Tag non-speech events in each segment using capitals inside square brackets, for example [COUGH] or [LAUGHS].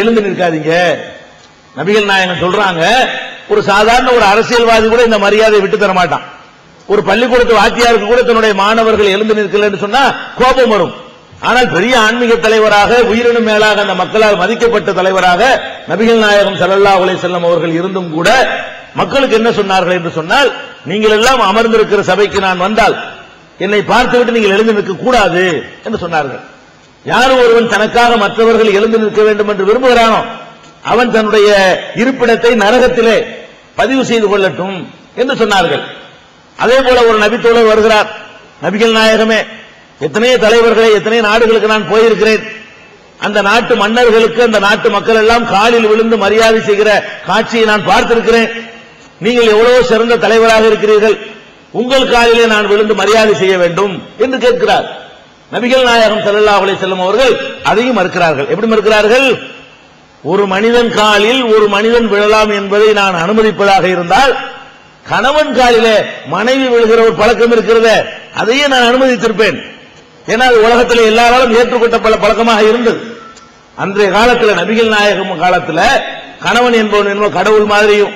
எழுந்து நிற்காதீங்க. நபிகள் நாயகன் சொல்றாங்க ஒரு சாதாரண ஒரு அரசியல்வாதி கூட இந்த மரியாதையை விட்டு தர மாட்டான். ஒரு பள்ளிக்கூடத்து வாத்தியாருக்கு கூட தன்னுடைய மாணவர்கள் எழுந்து நிற்கலன்னு சொன்னா கோபம் வரும். ஆனால் பெரிய ஆன்மீக தலைவராக உயிரினும் மேலாக அந்த மக்களால் மதிக்கப்பட்ட தலைவராக நபிகள் நாயகம் சல்லல்லா உலை செல்லம் அவர்கள் இருந்தும் கூட மக்களுக்கு என்ன சொன்னார்கள் என்று சொன்னால் நீங்கள் எல்லாம் அமர்ந்திருக்கிற சபைக்கு நான் வந்தால் என்னை பார்த்துவிட்டு நீங்கள் எழுந்து நிற்க கூடாது என்று சொன்னார்கள். யார் ஒருவன் தனக்காக மற்றவர்கள் எழுந்து நிற்க வேண்டும் என்று விரும்புகிறானோ அவன் தன்னுடைய இருப்பிடத்தை நரகத்திலே பதிவு செய்து கொள்ளட்டும் என்று சொன்னார்கள். அதே போல ஒரு நபித்தோழர் வருகிறார். நபிகள் நாயகமே எத்தனையோ தலைவர்களை எத்தனையோ நாடுகளுக்கு நான் போயிருக்கிறேன். அந்த நாட்டு மன்னர்களுக்கு அந்த நாட்டு மக்கள் எல்லாம் காலில் விழுந்து மரியாதை செய்கிற காட்சியை நான் பார்த்திருக்கிறேன். நீங்கள் எவ்வளவு சிறந்த தலைவராக இருக்கிறீர்கள். உங்கள் காலிலே நான் விழுந்து மரியாதை செய்ய வேண்டும் என்று கேட்கிறார். நபிகள் நாயகம் செல்லல்லா அலை செல்லும் அவர்கள் அதையும் மறுக்கிறார்கள். எப்படி மறுக்கிறார்கள்? ஒரு மனிதன் காலில் ஒரு மனிதன் விழலாம் என்பதை நான் அனுமதிப்பதாக இருந்தால் கணவன் காலிலே மனைவி விழுகிற ஒரு பழக்கம் இருக்கிறதே அதையே நான் அனுமதித்திருப்பேன். ஏன்னா அது உலகத்தில் எல்லாராலும் ஏற்றுக்கொண்ட பல பழக்கமாக இருந்தது. அன்றைய காலத்தில் நபிகள் நாயகம் காலத்தில் கணவன் என்பவன் என்பவன் கடவுள் மாதிரியும்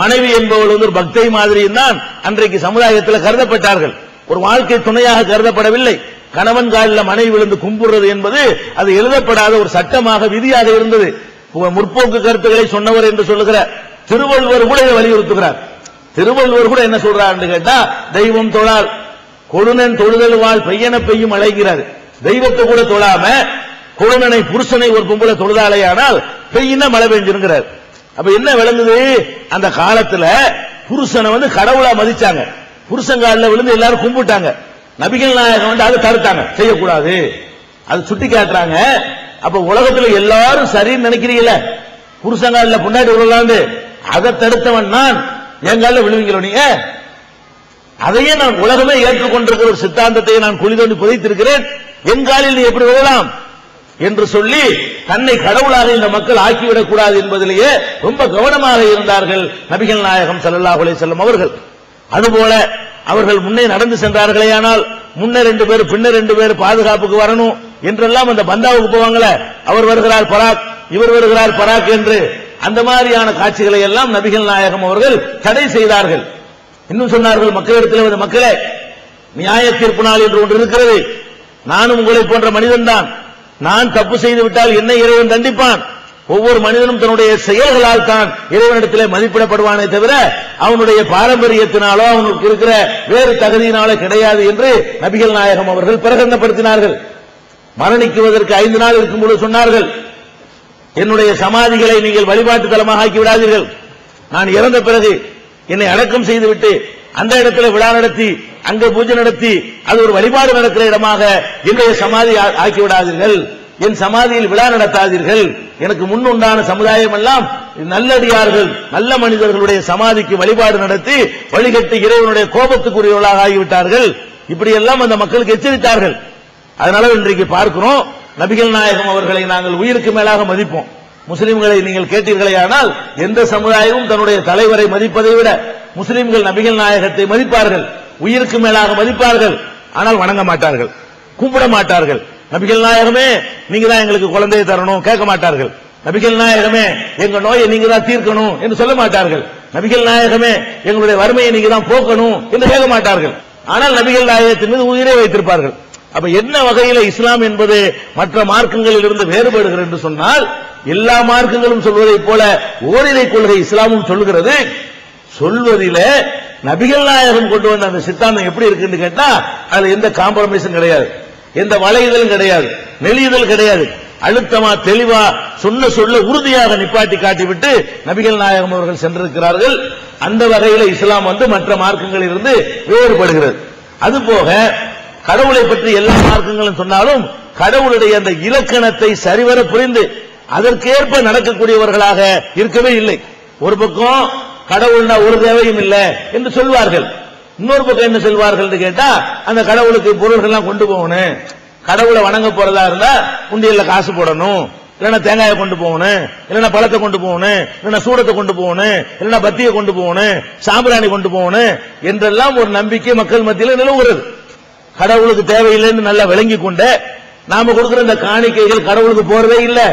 மனைவி என்பவள் வந்து ஒரு பக்தை மாதிரியும் தான் அன்றைக்கு சமுதாயத்தில் கருதப்பட்டார்கள். ஒரு வாழ்க்கை துணையாக கருதப்படவில்லை. கணவன் காலில் மனைவி விழுந்து கும்பிடுறது என்பது அது எழுதப்படாத ஒரு சட்டமாக விதியாக இருந்தது. முற்போக்கு கருத்துக்களை சொன்னவர் என்று சொல்லுகிற திருவள்ளுவர் கூட இதை வலியுறுத்துகிறார். திருவள்ளுவர் கூட என்ன சொல்றாருன்னு கேட்டா தெய்வம் தொழால் கொடுனன் தொழுதல் வாழ் பெய்யன பெய்யும் அழைக்கிறார் தெய்வத்தை கூட தொழாம கொடுனனை புருஷனை ஒரு கும்பல தொழுதாலே ஆனால் பெய்யின மழை பெஞ்சிருங்கிறார் அப்ப என்ன விளங்குது? அந்த காலத்துல புருஷனை வந்து கடவுளா மதிச்சாங்க. புருஷங்காலில் விழுந்து எல்லாரும் கும்பிட்டாங்க. நபிகள் நாயகம் வந்து அதை தடுத்தாங்க. செய்யக்கூடாது. அது சுட்டி காட்டுறாங்க. அப்ப உலகத்துல எல்லாரும் சரின்னு நினைக்கிறீங்களே? இல்ல பொண்டாட்டி உருளாண்டு அதை தடுத்தவன் நான். என் விழுவீங்களோ நீங்க? அதையே நான் உலகமே ஏற்றுக்கொண்டிருக்கிற ஒரு சித்தாந்தத்தை நான் குழி தோண்டி புதைத்திருக்கிறேன் எங்காலில் நீ எப்படி விழலாம்? என்று சொல்லி தன்னை கடவுளாக இந்த மக்கள் ஆக்கிவிடக் கூடாது என்பதிலேயே ரொம்ப கவனமாக இருந்தார்கள் நபிகள் நாயகம் ஸல்லல்லாஹு அலைஹி செல்லும் அவர்கள். அதுபோல அவர்கள் முன்னே நடந்து சென்றார்களேயானால் முன்ன ரெண்டு பேர் பின்ன ரெண்டு பேர் பாதுகாப்புக்கு வரணும் என்றெல்லாம் அந்த பந்தாவுக்கு போவாங்களே. அவர் வருகிறார் பராக் இவர் வருகிறார் பராக் என்று அந்த மாதிரியான காட்சிகளை எல்லாம் நபிகள் நாயகம் அவர்கள் தடை செய்தார்கள். இன்னும் சொன்னார்கள் மக்களிடத்தில் வந்த மக்களே நியாய தீர்ப்பு நாள் என்று ஒன்று இருக்கிறது. நானும் உங்களை போன்ற மனிதன் தான் நான் தப்பு செய்து விட்டால் என்னை இறைவன் தண்டிப்பான். ஒவ்வொரு மனிதனும் தன்னுடைய செயல்களால் தான் இறைவனிடத்திலே மதிப்பிடப்படுவானே தவிர அவனுடைய பாரம்பரியத்தினாலோ அவனுக்கு இருக்கிற வேறு தகுதியினாலோ கிடையாது என்று நபிகள் நாயகம் அவர்கள் பிரகடனப்படுத்தினார்கள். மரணிக்குவதற்கு ஐந்து நாள் இருக்கும்போது சொன்னார்கள் என்னுடைய சமாதிகளை நீங்கள் வழிபாட்டு தலமாக ஆக்கி விடாதீர்கள். நான் இறந்த பிறகு என்னை அடக்கம் செய்துவிட்டு அந்த இடத்துல விழா நடத்தி அங்க பூஜை நடத்தி அது ஒரு வழிபாடு நடக்கிற இடமாக என்னுடைய சமாதி ஆக்கி விடாதீர்கள். என் சமாதியில் விழா நடத்தாதீர்கள். எனக்கு முன் உண்டான சமுதாயம் எல்லாம் நல்லடியார்கள் நல்ல மனிதர்களுடைய சமாதிக்கு வழிபாடு நடத்தி வழிகட்டு இறைவனுடைய கோபத்துக்குரியவர்களாக ஆகிவிட்டார்கள். இப்படி எல்லாம் அந்த மக்களுக்கு எச்சரித்தார்கள். அதனால இன்றைக்கு பார்க்கிறோம் நபிகள் நாயகம் அவர்களை நாங்கள் உயிருக்கு மேலாக மதிப்போம். முஸ்லிம்களை நீங்கள் கேட்டீர்களே ஆனால் எந்த சமுதாயமும் தன்னுடைய தலைவரை மதிப்பதை விட முஸ்லிம்கள் நபிகள் நாயகத்தை மதிப்பார்கள். உயிருக்கு மேலாக மதிப்பார்கள். ஆனால் வணங்க மாட்டார்கள். கும்பிட மாட்டார்கள். நபிகள் நாயகமே நீங்க தான் எங்களுக்கு குழந்தையை தரணும். கேட்க மாட்டார்கள். நபிகள் நாயகமே எங்க நோயை நீங்க தான் தீர்க்கணும் என்று சொல்ல மாட்டார்கள். நபிகள் நாயகமே எங்களுடைய வறுமையை நீங்க தான் போக்கணும் என்று கேட்க மாட்டார்கள். ஆனால் நபிகள் நாயகத்தின் மீது உயிரை வைத்திருப்பார்கள். அப்ப என்ன வகையில இஸ்லாம் என்பது மற்ற மார்க்கங்களில் இருந்து வேறுபடுகிறது என்று சொன்னால் எல்லா மார்க்கங்களும் சொல்வதைப் போல ஓரிரை கொள்கை இஸ்லாமும் சொல்லுகிறது. சொல்வதில நபிகள் நாயகம் கொண்டு வந்த அந்த சித்தாந்தம் எப்படி இருக்குன்னு கேட்டா அதுல எந்த காம்ப்ரமைஸும் கிடையாது. எந்த வளையுதலும் கிடையாது நெளியுதல் கிடையாது. அழுத்தமா தெளிவா சொன்ன சொல்ல உறுதியாக நிப்பாட்டி காட்டிவிட்டு நபிகள் நாயகம் அவர்கள் சென்றிருக்கிறார்கள். அந்த வகையில் இஸ்லாம் வந்து மற்ற மார்க்கங்களில் இருந்து வேறுபடுகிறது அதுபோக கடவுளை பற்றி எல்லா மார்க்கங்களும் சொன்னாலும் கடவுளுடைய அந்த இலக்கணத்தை சரிவர புரிந்து அதற்கேற்ப நடக்கக்கூடியவர்களாக இருக்கவே இல்லை. ஒரு பக்கம் கடவுள்னா ஒரு தேவையும் இல்லை என்று சொல்வார்கள். இன்னொரு பக்கம் என்ன செல்வார்கள் கேட்டா அந்த கடவுளுக்கு பொருள்கள்லாம் கொண்டு போகணும். கடவுளை வணங்க போறதா இருந்தா உண்டியல்ல காசு போடணும். இல்லைன்னா தேங்காயை கொண்டு போகணும். இல்லைன்னா பழத்தை கொண்டு போகணும். இல்லைன்னா சூடத்தை கொண்டு போகணும். இல்லைன்னா பத்தியை கொண்டு போகணும். சாம்பிராணி கொண்டு போகணும் என்றெல்லாம் ஒரு நம்பிக்கை மக்கள் மத்தியில் நிலவுகிறது. கடவுளுக்கு தேவையில்லைன்னு நல்லா விளங்கி கொண்டு நாம கொடுக்கிற இந்த காணிக்கைகள் கடவுளுக்கு போறதே இல்லை.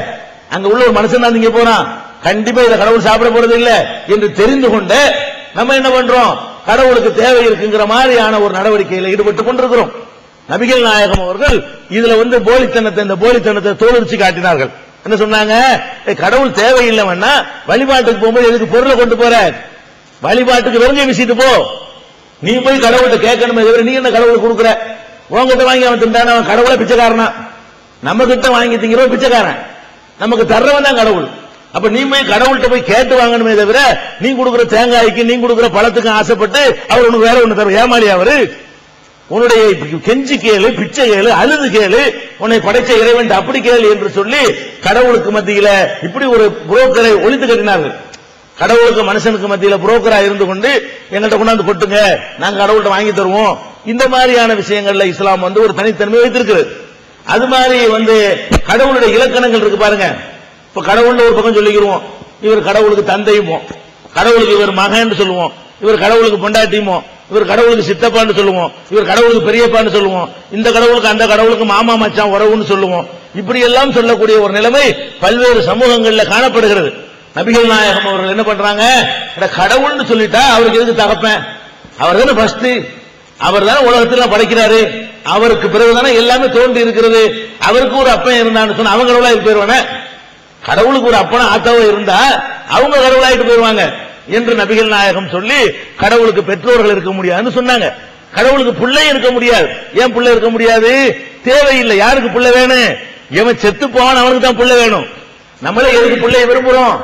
அங்க உள்ள ஒரு மனுஷன் தான் இங்க போறான். கண்டிப்பா இதை கடவுள் சாப்பிட போறது இல்லை என்று தெரிந்து கொண்டு நம்ம என்ன பண்றோம்? கடவுளுக்கு தேவை இருக்குங்கிற மாதிரியான ஒரு நடவடிக்கையில் ஈடுபட்டு கொண்டிருக்கிறோம். நபிகள் நாயகம் அவர்கள் இதுல வந்து போலித்தனத்தை இந்த போலித்தனத்தை தோலுரிச்சு காட்டினார்கள். என்ன சொன்னாங்க? கடவுள் தேவை வேணா வழிபாட்டுக்கு போகும்போது எதுக்கு பொருளை கொண்டு போற? வழிபாட்டுக்கு வெறுங்க வீசிட்டு போ. நீ போய் கடவுள்கிட்ட கேட்கணுமே தவிர நீ என்ன கடவுளை கொடுக்குற? உங்ககிட்ட வாங்கி அவன் திண்டான அவன் கடவுளை பிச்சைக்காரனா? நம்ம கிட்ட வாங்கி திங்கிறவன் பிச்சைக்காரன். நமக்கு தர்றவன் தான் கடவுள். அப்ப நீ போய் கடவுள்கிட்ட போய் கேட்டு வாங்கணுமே தவிர நீ கொடுக்குற தேங்காய்க்கு நீ கொடுக்குற பழத்துக்கு ஆசைப்பட்டு அவர் உனக்கு வேற ஒண்ணு தரும் ஏமாளி அவரு. உன்னுடைய கெஞ்சி கேளு பிச்சை கேளு அழுது கேளு உன்னை படைச்ச இறைவன் அப்படி கேளு என்று சொல்லி கடவுளுக்கு மத்தியில இப்படி ஒரு புரோக்கரை ஒழித்து கட்டினார்கள். கடவுளுக்கு மனுஷனுக்கு மத்தியில புரோக்கரா இருந்து கொண்டு எங்கள்கிட்ட கொண்டாந்து கொட்டுங்க நாங்க கடவுள்கிட்ட வாங்கி தருவோம். இந்த மாதிரியான விஷயங்கள்ல இஸ்லாம் வந்து ஒரு தனித்தன்மை வைத்திருக்கிறது. அது மாதிரி வந்து கடவுளுடைய இலக்கணங்கள் இருக்கு பாருங்க. இப்ப கடவுள்னு ஒரு பக்கம் சொல்லிக்கிறோம் இவர் கடவுளுக்கு தந்தையுமோ? கடவுளுக்கு இவர் மகன் சொல்லுவோம் இவர் கடவுளுக்கு பொண்டாட்டியுமோ? இவர் கடவுளுக்கு சித்தப்பான்னு சொல்லுவோம் இவர் கடவுளுக்கு பெரியப்பான்னு சொல்லுவோம் இந்த கடவுளுக்கு அந்த கடவுளுக்கு மாமா மச்சான் உறவுன்னு சொல்லுவோம். இப்படி எல்லாம் சொல்லக்கூடிய ஒரு நிலைமை பல்வேறு சமூகங்களில் காணப்படுகிறது. நபிகள் நாயகம் அவர்கள் என்ன பண்றாங்க? கடவுள்னு சொல்லிட்டா அவருக்கு எதுக்கு தகப்பேன்? அவர் தானே ஃபர்ஸ்ட் அவர் தானே உலகத்தில் படைக்கிறாரு. அவருக்கு பிறகுதானே எல்லாமே தோன்றி இருக்கிறது. அவருக்கு ஒரு அப்பன் இருந்தான்னு சொன்ன அவங்க இது போயிருவானே கடவுளுக்கு ஒரு அப்பனா ஆத்தாவோ இருந்தா அவங்க கடவுளாயிட்டு போயிருவாங்க என்று நபிகள் நாயகம் சொல்லி கடவுளுக்கு பெற்றோர்கள் இருக்க முடியாதுன்னு சொன்னாங்க. கடவுளுக்கு பிள்ளை இருக்க முடியாது. ஏன் பிள்ளை இருக்க முடியாது? தேவையில்லை. யாருக்கு பிள்ளை வேணும்? எவன் செத்து போவான் அவனுக்கு தான் பிள்ளை வேணும். நம்மளே எதுக்கு பிள்ளைய விரும்புறோம்?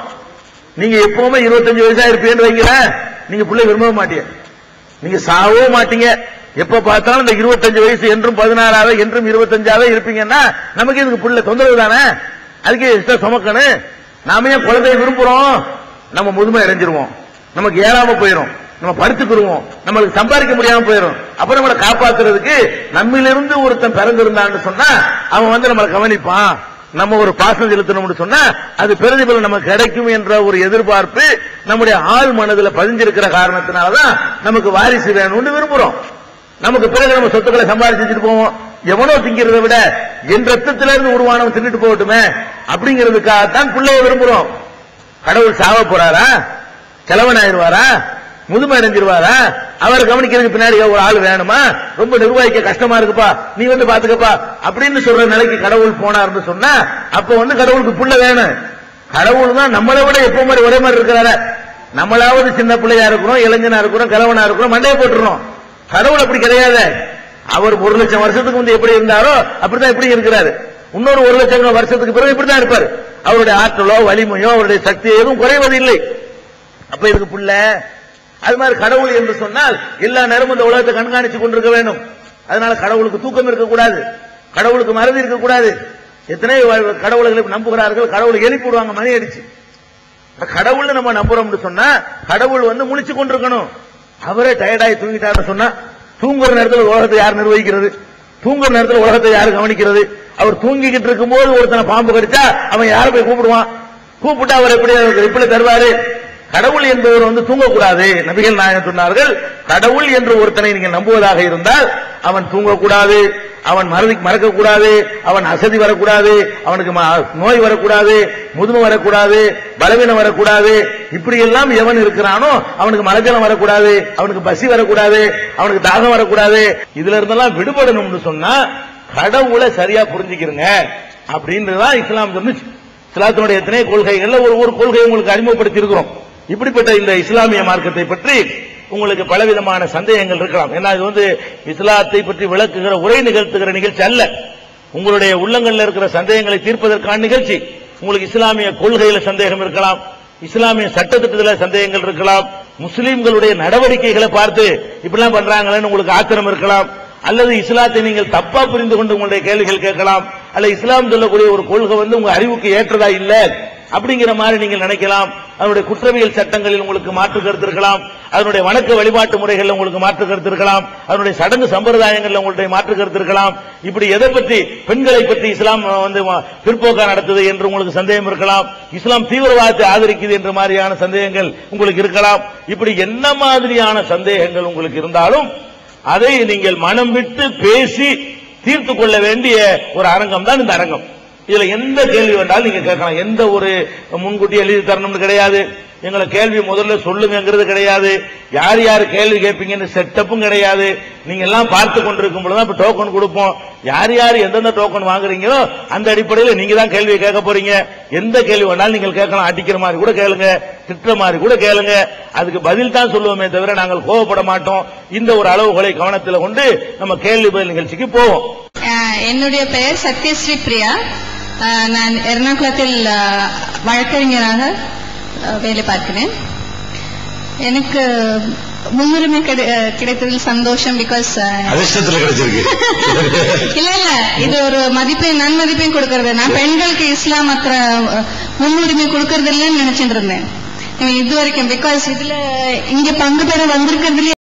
நீங்க எப்பவுமே இருபத்தஞ்சு வயசா இருப்பீங்கன்னு வைங்களேன். நீங்க பிள்ளை விரும்ப மாட்டீங்க. நீங்க சாகவும் மாட்டீங்க. எப்ப பார்த்தாலும் இந்த இருபத்தஞ்சு வயசு என்றும் பதினாறாவே என்றும் இருபத்தஞ்சாவே இருப்பீங்கன்னா நமக்கு இதுக்கு பிள்ளை? தொந்தரவு தானே? அதுக்கு எக்ஸ்ட்ரா சுமக்கணும் நாம ஏன் குழந்தைய விரும்புறோம்? நம்ம முதுமை இறைஞ்சிருவோம் நமக்கு ஏறாம போயிடும் நம்ம படுத்துக்கிடுவோம் நம்மளுக்கு சம்பாதிக்க முடியாம போயிடும் அப்புறம் நம்மளை காப்பாத்துறதுக்கு நம்மிலிருந்து ஒருத்தன் பிறந்திருந்தான்னு சொன்னா அவன் வந்து நம்மளை கவனிப்பான். நம்ம ஒரு பாசம் செலுத்தணும்னு சொன்னா அது பிரதிபலன் நமக்கு கிடைக்கும் என்ற ஒரு எதிர்பார்ப்பு நம்முடைய ஆள் மனதில் பதிஞ்சிருக்கிற காரணத்தினாலதான் நமக்கு வாரிசு வேணும்னு விரும்புறோம். நமக்கு பிறகு நம்ம சொத்துக்களை சம்பாதிச்சுட்டு போவோம். எவனோ திங்கிறதை விட என் ரத்தத்தில இருந்து உருவானவன் தின்னுட்டு போகட்டுமே? அப்படிங்கிறதுக்காகத்தான் பிள்ளைய விரும்புறோம். கடவுள் சாவ போறாரா? கிழவன் ஆயிருவாரா முதுமை அடைஞ்சிருவாரா அவரை கவனிக்கிறதுக்கு பின்னாடி ஒரு ஆள் வேணுமா? ரொம்ப நிர்வாகிக்க கஷ்டமா இருக்குப்பா. நீ வந்து பாத்துக்கப்பா. அப்படின்னு சொல்ற நிலைக்கு கடவுள் போனார்னு சொன்னா அப்ப வந்து கடவுளுக்கு புள்ள வேணும். கடவுள் தான் நம்மளை விட எப்போ மாதிரி ஒரே மாதிரி இருக்கிறார? நம்மளாவது சின்ன பிள்ளையா இருக்கிறோம் இளைஞனா இருக்கிறோம் கிழவனா இருக்கிறோம் மண்டையை போட்டுறோம் கடவுள் அப்படி கிடையாது. அவர் ஒரு லட்சம் வருஷத்துக்கு முந்தைய எப்படி இருந்தாரோ அப்படிதான் இப்படி இருக்கிறாரு. இன்னொரு ஒரு லட்சம் வருஷத்துக்கு பிறகு இப்படிதான் இருப்பாரு. அவருடைய ஆற்றலோ வலிமையோ அவருடைய சக்தி எதுவும் குறைவதில்லை. அப்ப இதுக்கு புள்ள அது மாதிரி கடவுள் என்று சொன்னால் எல்லா நேரமும் இந்த உலகத்தை கண்காணிச்சு கொண்டிருக்க வேண்டும். அதனால கடவுளுக்கு தூக்கம் இருக்கக்கூடாது. கடவுளுக்கு மறதி இருக்கக்கூடாது. எத்தனை கடவுள்களை நம்புகிறார்கள் கடவுளை எழுப்பி விடுவாங்க மணி அடிச்சு. கடவுள் கடவுள்னு நம்ம நம்புறோம்னு சொன்னா கடவுள் வந்து முழிச்சு கொண்டிருக்கணும். அவரே டயர்டாகி தூங்கிட்டாருன்னு சொன்னா தூங்குற நேரத்தில் உலகத்தை யார் நிர்வகிக்கிறது? தூங்குற நேரத்தில் உலகத்தை யார் கவனிக்கிறது? அவர் தூங்கிக்கிட்டு இருக்கும்போது ஒருத்தனை பாம்பு கடிச்சா அவன் யாரை போய் கூப்பிடுவான்? கூப்பிட்டு அவர் எப்படி ரிப்ளை தருவாரு? கடவுள் என்பவர் வந்து தூங்கக்கூடாது நபிகள் நாயகம் சொன்னார்கள். கடவுள் என்று ஒருத்தனை நீங்க நம்புவதாக இருந்தால் அவன் தூங்கக்கூடாது அவன் மறதி மறக்கக்கூடாது அவன் அசதி வரக்கூடாது அவனுக்கு ம- நோய் வரக்கூடாது முதுமை வரக்கூடாது பலவீனம் வரக்கூடாது. இப்படி எல்லாம் எவன் இருக்கிறானோ அவனுக்கு மலஜலம் வரக்கூடாது அவனுக்கு பசி வரக்கூடாது அவனுக்கு தாகம் வரக்கூடாது. இதுல இருந்தெல்லாம் விடுபடணும்னு சொன்னா கடவுளை சரியா புரிஞ்சுக்கிறங்க அப்படின்றதான் இஸ்லாம் சொன்னு இஸ்லாத்தினுடைய எத்தனை கொள்கைகள்ல ஒரு ஒரு கொள்கை உங்களுக்கு அறிமுகப்படுத்தி இருக்கிறோம் இப்படிப்பட்ட இந்த இஸ்லாமிய மார்க்கத்தை பற்றி உங்களுக்கு பலவிதமான சந்தேகங்கள் இருக்கலாம். ஏன்னா இது வந்து இஸ்லாத்தை பற்றி விளக்குகிற உரை நிகழ்த்துகிற நிகழ்ச்சி அல்ல. உங்களுடைய உள்ளங்களில் இருக்கிற சந்தேகங்களை தீர்ப்பதற்கான நிகழ்ச்சி. உங்களுக்கு இஸ்லாமிய கொள்கையில சந்தேகம் இருக்கலாம். இஸ்லாமிய சட்டத்திட்டத்தில் சந்தேகங்கள் இருக்கலாம். முஸ்லீம்களுடைய நடவடிக்கைகளை பார்த்து இப்படிலாம் பண்றாங்களேன்னு உங்களுக்கு ஆத்திரம் இருக்கலாம். அல்லது இஸ்லாத்தை நீங்கள் தப்பா புரிந்து கொண்டு உங்களுடைய கேள்விகள் கேட்கலாம். அல்ல இஸ்லாம் சொல்லக்கூடிய ஒரு கொள்கை வந்து உங்க அறிவுக்கு ஏற்றதா இல்ல? அப்படிங்கிற மாதிரி நீங்கள் நினைக்கலாம். அதனுடைய குற்றவியல் சட்டங்களில் உங்களுக்கு மாற்று கருத்து இருக்கலாம் அதனுடைய வணக்க வழிபாட்டு முறைகளில் உங்களுக்கு மாற்று கருத்து இருக்கலாம் அதனுடைய சடங்கு சம்பிரதாயங்களில் உங்களுடைய மாற்று கருத்து இருக்கலாம் இப்படி எதை பற்றி பெண்களை பற்றி இஸ்லாம் வந்து பிற்போக்கா நடத்துது என்று உங்களுக்கு சந்தேகம் இருக்கலாம். இஸ்லாம் தீவிரவாதத்தை ஆதரிக்குது என்ற மாதிரியான சந்தேகங்கள் உங்களுக்கு இருக்கலாம். இப்படி என்ன மாதிரியான சந்தேகங்கள் உங்களுக்கு இருந்தாலும் அதை நீங்கள் மனம் விட்டு பேசி தீர்த்து கொள்ள வேண்டிய ஒரு அரங்கம் தான் இந்த அரங்கம். இதுல எந்த கேள்வி வேண்டாலும் நீங்க கேட்கலாம். எந்த ஒரு முன்கூட்டி எழுதி தரணும்னு கிடையாது. எங்களை கேள்வி முதல்ல சொல்லுங்கிறது கிடையாது. யார் யார் கேள்வி கேட்பீங்கன்னு செட்டப்பும் கிடையாது. நீங்க எல்லாம் பார்த்து கொண்டிருக்கும் பொழுது இப்ப டோக்கன் கொடுப்போம். யார் யார் எந்தெந்த டோக்கன் வாங்குறீங்களோ அந்த அடிப்படையில் நீங்க தான் கேள்வி கேட்க போறீங்க. எந்த கேள்வி வேணாலும் நீங்கள் கேட்கலாம். அடிக்கிற மாதிரி கூட கேளுங்க. திட்டுற மாதிரி கூட கேளுங்க. அதுக்கு பதில் தான் சொல்லுவோமே தவிர நாங்கள் கோவப்பட மாட்டோம். இந்த ஒரு அளவுகளை கவனத்தில் கொண்டு நம்ம கேள்வி பதில் நிகழ்ச்சிக்கு போவோம். என்னுடைய பெயர் சத்யஸ்ரீ பிரியா. ஆஹ் நான் எர்ணாகுளத்தில் ஆஹ், வழக்கறிஞராக ஆஹ், வேலை பார்க்கிறேன். எனக்கு முன்னுரிமை கிடைத்ததில் சந்தோஷம் பிகாஸ் அதிர்ஷ்டத்துல கிடைச்சிருக்கு. [LAUGHS] இல்ல இல்ல இது ஒரு மதிப்பை நன்மதிப்பையும் கொடுக்கறது. நான் பெண்களுக்கு இஸ்லாம் ஆஹ், முன்னுரிமை கொடுக்கறது இல்லைன்னு நினைச்சிட்டு இருந்தேன். இது வரைக்கும் பிகாஸ் இதுல இங்க பங்கு பெற வந்திருக்கிறதுலயே